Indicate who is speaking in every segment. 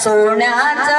Speaker 1: सोन्याचा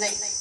Speaker 1: नाही.